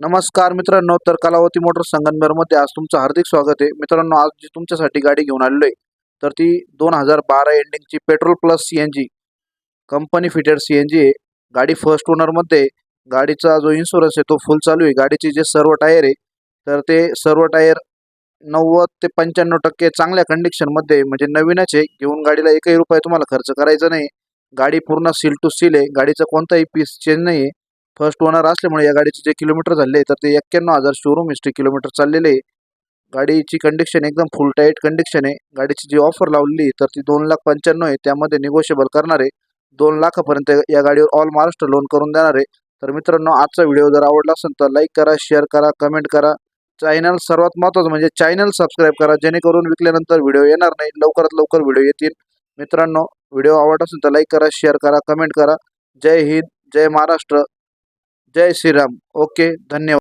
नमस्कार मित्रांनो तर कलावती मोटर संगमनेरमध्ये आज तुमचं हार्दिक स्वागत आहे. मित्रांनो आज जी तुमच्यासाठी गाडी घेऊन आलेलो आहे तर ती दोन हजार बारा एंडिंगची petrol plus C N G company fitted C N G आहे. गाडी फर्स्ट ओनरमध्ये गाडीचा जो इन्शुरन्स आहे तो फुल चालू आहे. गाडीचे जे सर्व टायर आहे तर ते सर्व टायर नव्वद ते पंच्याण्णव टक्के चांगल्या कंडिशनमध्ये म्हणजे नवीनच आहे. घेऊन गाडीला एकही रुपये तुम्हाला खर्च करायचा नाही. गाडी पूर्ण सील टू सील आहे. गाडीचा कोणताही पीस चेंज नाही आहे फर्स्ट ओनर असल्यामुळे या गाडीचे जे किलोमीटर झाले तर ते एक्क्याण्णव हजार शोरूम हिस्ट्री किलोमीटर चाललेले आहे. गाडीची कंडिशन एकदम फुल टाईट कंडिशन आहे. गाडीची जी ऑफर लावली तर ती दोन लाख पंच्याण्णव आहे. त्यामध्ये निगोशिएबल करणार आहे. दोन लाखापर्यंत या गाडीवर ऑल महाराष्ट्र लोन करून देणार आहे. तर मित्रांनो आजचा व्हिडिओ जर आवडला असेल तर लाईक करा शेअर करा कमेंट करा. चॅनल सर्वात महत्त्वाचं म्हणजे चॅनल सबस्क्राईब करा. जेणेकरून विकल्यानंतर व्हिडिओ येणार नाही. लवकरात लवकर व्हिडिओ येतील. मित्रांनो व्हिडिओ आवडला असेल तर लाईक करा शेअर करा कमेंट करा. जय हिंद जय महाराष्ट्र. जय श्रीराम. ओके धन्यवाद.